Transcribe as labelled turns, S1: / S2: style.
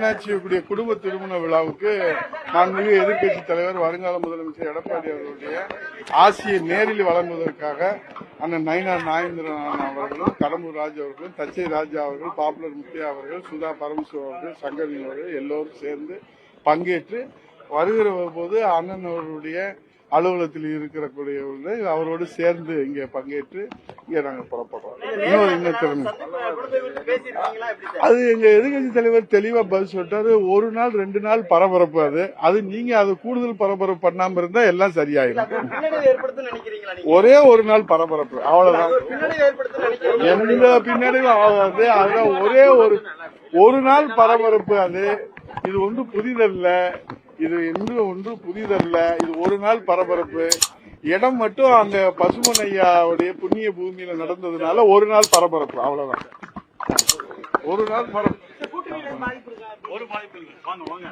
S1: மீனாட்சியுடைய குடும்ப திருமண விழாவுக்கு மாண்புமிகு எதிர்க்கட்சி தலைவர் வருங்கால முதலமைச்சர் எடப்பாடி அவர்களுடைய ஆசியை நேரில் வழங்குவதற்காக அண்ணன் நயினார் நாயந்திரன் அவர்களும் கடம்பூர் ராஜ் அவர்களும் தச்சை ராஜா அவர்கள் பாப்புலர் முத்தியா அவர்கள் சுதா பரமசிவ அவர்கள் சங்கரின் அவர்கள் எல்லோரும் சேர்ந்து பங்கேற்று வருகிற போது அண்ணன் அவர்களுடைய அலுவலகத்தில் இருக்கிறக்கூடிய அவரோடு சேர்ந்து இங்கே பங்கேற்று இங்கே நாங்கள் புறப்படுறோம். இன்னொரு இன்னொரு அது எங்க எதிர்கட்சி தலைவர் தெளிவா பதில் சொல்லிட்டாரு. ஒரு நாள் ரெண்டு நாள் பரபரப்பு அது. அது நீங்க அது கூடுதல் பரபரப்பு பண்ணாம இருந்தா எல்லாம் சரியாயிடும் ஒரே ஒரு நாள் பரபரப்பு. அவ்வளவுதான். எந்த பின்னடையும் ஆகாது. அதுதான் ஒரே ஒரு ஒரு நாள் பரபரப்பு அது. இது ஒன்று புதிதல்ல. இது என்று ஒன்று புதிதல்ல. இது ஒரு நாள் பரபரப்பு. இடம் மட்டும் அங்க பசுமன் ஐயாவுடைய புண்ணிய பூமியில நடந்ததுனால ஒரு நாள் பரபரப்பு. அவ்வளவுதான். ஒரு நாள் பரபரப்பு
S2: ஒரு பாதிப்பு வாங்க வாங்க.